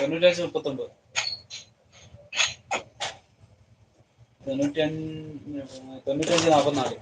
തൊണ്ണൂറ്റഞ്ച് മുപ്പത്തൊമ്പത്. തൊണ്ണൂറ്റഞ്ച് തൊണ്ണൂറ്റഞ്ച് നാൽപ്പത്തിനാല്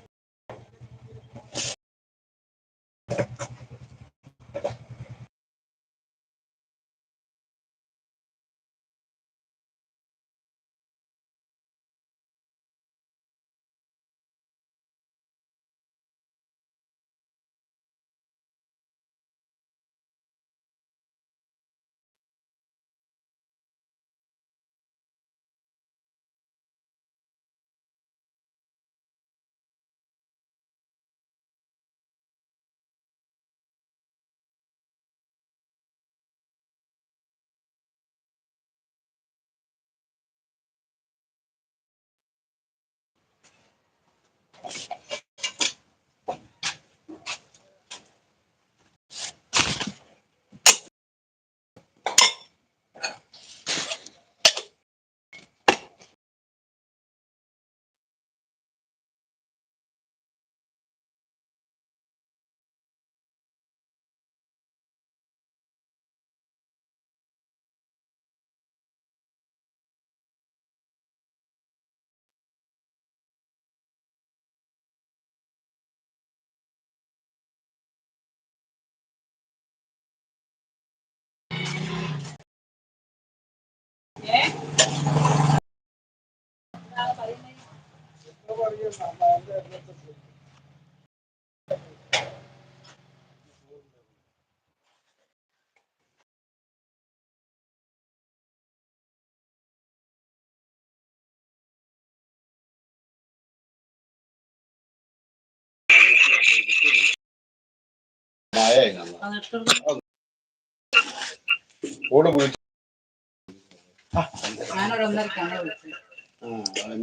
ഓട് വിളിച്ചു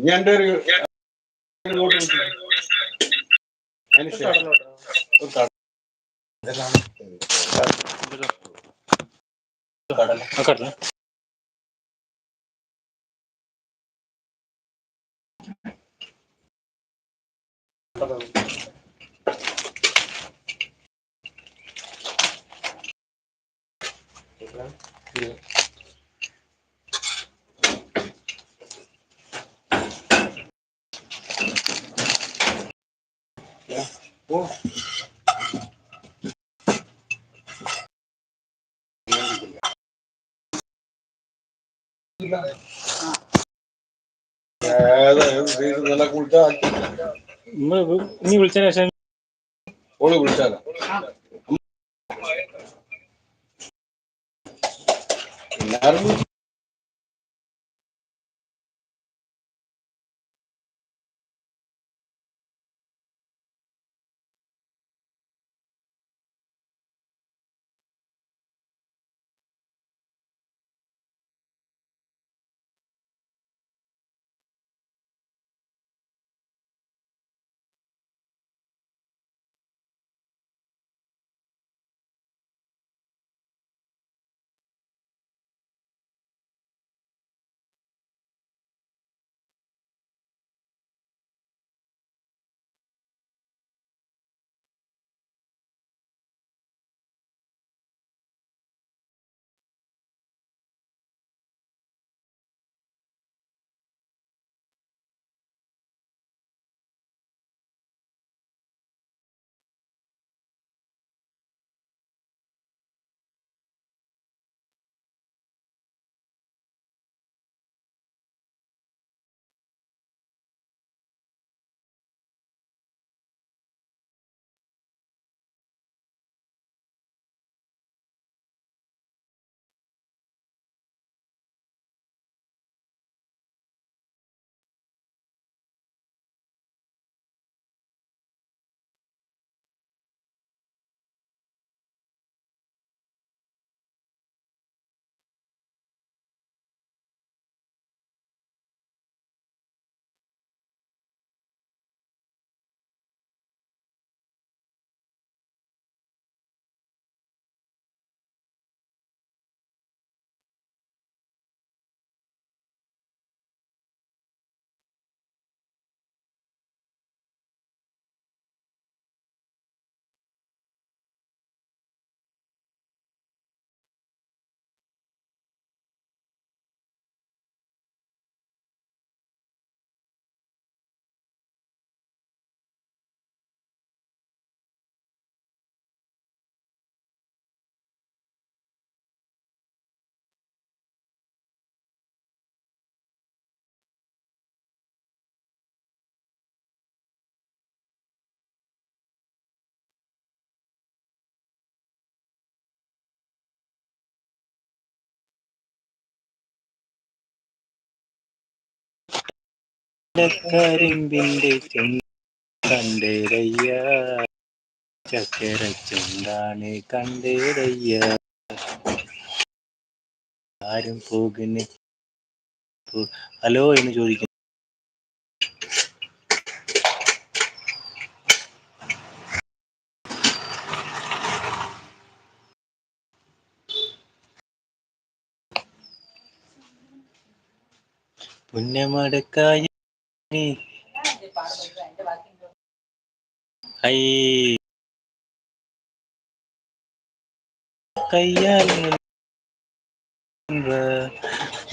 ഞാൻ ഒരു అక్కడ Yeah. കുളിച്ചാ നീ വിളിച്ചതിന് ശേഷം ഓള് വിളിച്ചാലോ എല്ലാരും കരിമ്പിന്റെ കണ്ടേരയ്യ ചക്കര ചുണ്ടാണ് കണ്ടേരയ്യ ആരും പോകുന്നു ഹലോ എന്ന് ചോദിക്കുന്നു. പുന്നമടക്കായ ഹൈ കയ്യാൽ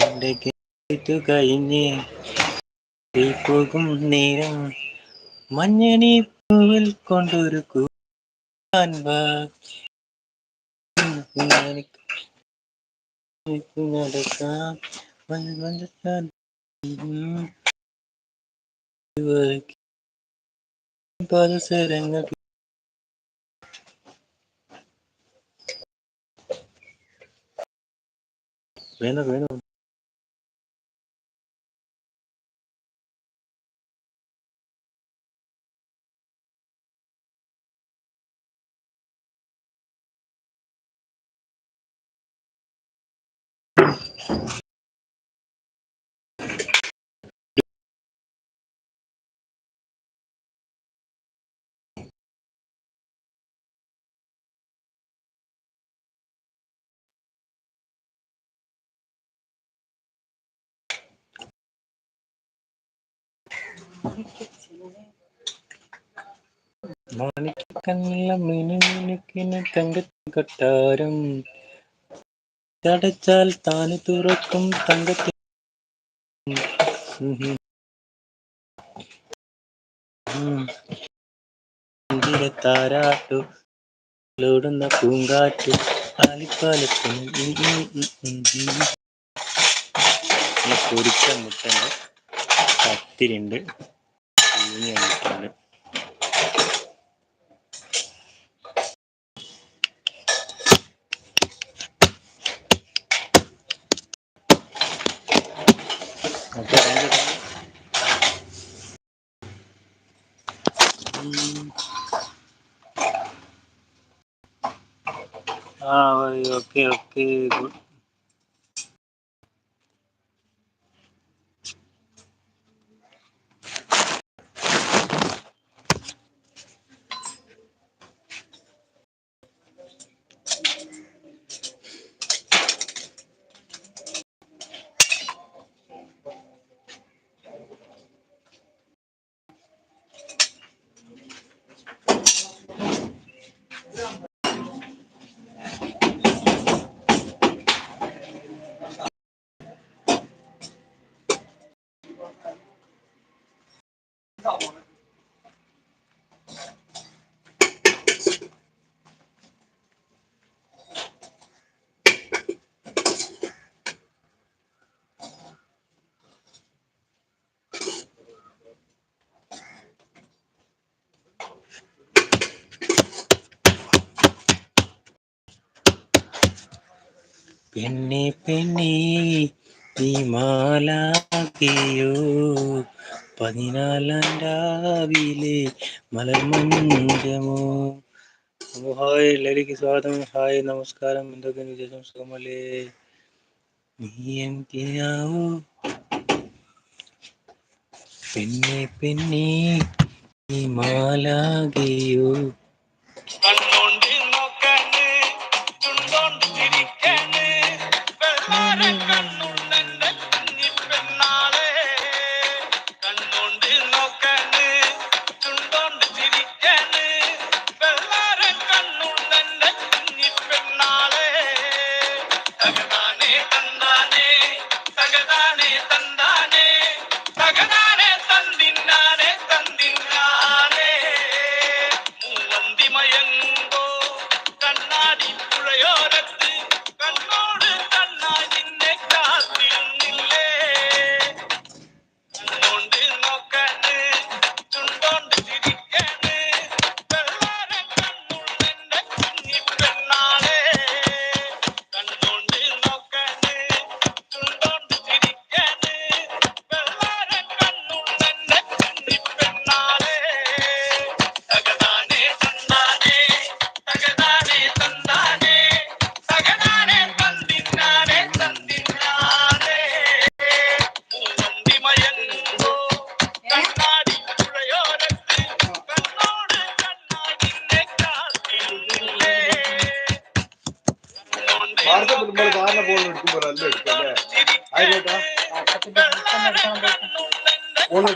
എന്റെ കേട്ടു കഴിഞ്ഞ് ഈ പോകും നേരം മഞ്ഞണി പൂവിൽ കൊണ്ടൊരു കൂടാൻ വാ എനിക്ക് നടക്കാം വന്ന് വന്നെത്താൻ ഉം. പാദസരങ്ങൾ വേണം വേണം മാണിക്കല്ല മിനുമിനുക്കിന് തടച്ചാൽ താന് തുറക്കും തങ്കത്തിൻ. താരാട്ടു ലോടുന്ന പൂങ്കാറ്റ്. ഈ പൊരിച്ച പത്തിരിണ്ട് താങ്ക് യു ആ ഓക്കെ ഓക്കെ ഗുഡ്. പെണ്ണെ പെണ്ണെ നീ മാലാക്കിയോ പതിനാലാം രാവിലെ മലർമഞ്ചമോ? ഹായ് എല്ലാവരിക്കും സ്വാഗതം. ഹായ് നമസ്കാരം. എന്തൊക്കെയാണ് വിശേഷം? സുഖമല്ലേ? നീ എന്തിനാവോ? പെണ്ണെ പെണ്ണെ നീ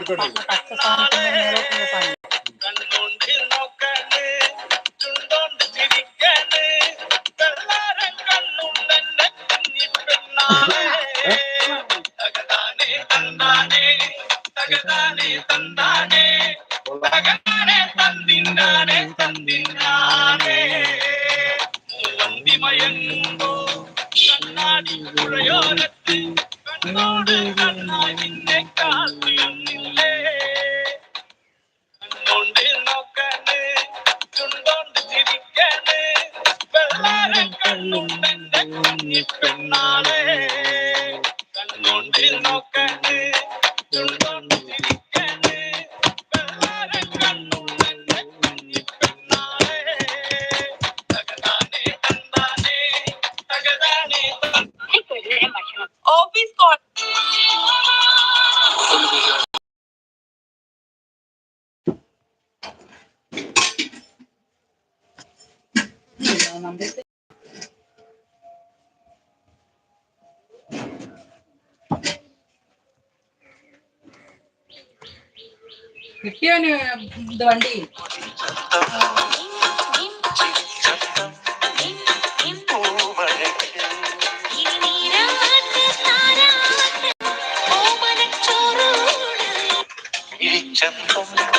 Rodríguez. Office call number chấp không